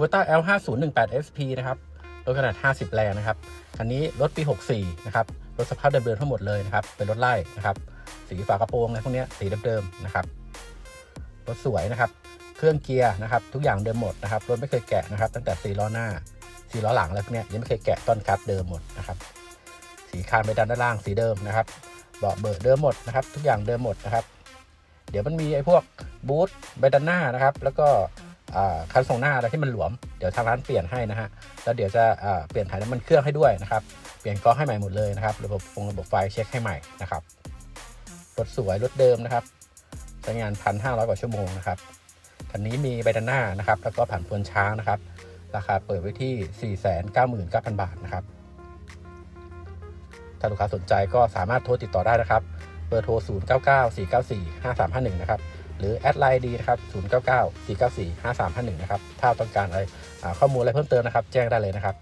คูต้า L 5 0 1 8 SP นะครับ รถขนาด 50 แรงนะครับ คันนี้รถปี 64 นะครับ รถสภาพเดิมๆทั้งหมดเลยนะครับ เป็นรถไล่นะครับ สีฝากระโปรงอะไรพวกนี้สีเดิมๆนะครับ รถสวยนะครับ เครื่องเกียร์นะครับ ทุกอย่างเดิมหมดนะครับ รถไม่เคยแกะนะครับ ตั้งแต่สีล้อหน้าสีล้อหลังแล้วพวกนี้ยังไม่เคยแกะต้นคัดเดิมหมดนะครับ สีคานไปด้านล่างสีเดิมนะครับ เบาะเบิดเดิมหมดนะครับ ทุกอย่างเดิมหมดนะครับ เดี๋ยวมันมีไอ้พวกบูทใบด้านหน้านะครับ แล้วก็ คันส่งหน้าอะไรที่มันหลวมเดี๋ยวทางร้านเปลี่ยนให้นะฮะแล้วเดี๋ยวจะเปลี่ยนถ่ายน้ำมันเครื่องให้ด้วยนะครับเปลี่ยนก๊อกให้ใหม่หมดเลยนะครับระบบฟงระบบไฟเช็คให้ใหม่นะครับรถสวยรถเดิมนะครับใช้งานพันห้าร้อยกว่าชั่วโมงนะครับคันนี้มีใบด้านหน้านะครับ แล้วก็ผ่านพวนช้างนะครับ ราคาเปิดไว้ที่ 4 9 9 0 0 0 บาทนะครับ ถ้าลูกค้าสนใจก็สามารถโทรติดต่อได้นะครับ เบอร์โทร 0 9 9 4 9 4 5 3 5 1 นะครับ หรือแอดไลน์ดีนะครับ 0 9 9 4 9 4 5 3 5 1 นะครับ ถ้าต้องการอะไรข้อมูลอะไรเพิ่มเติมนะครับ แจ้งได้เลยนะครับ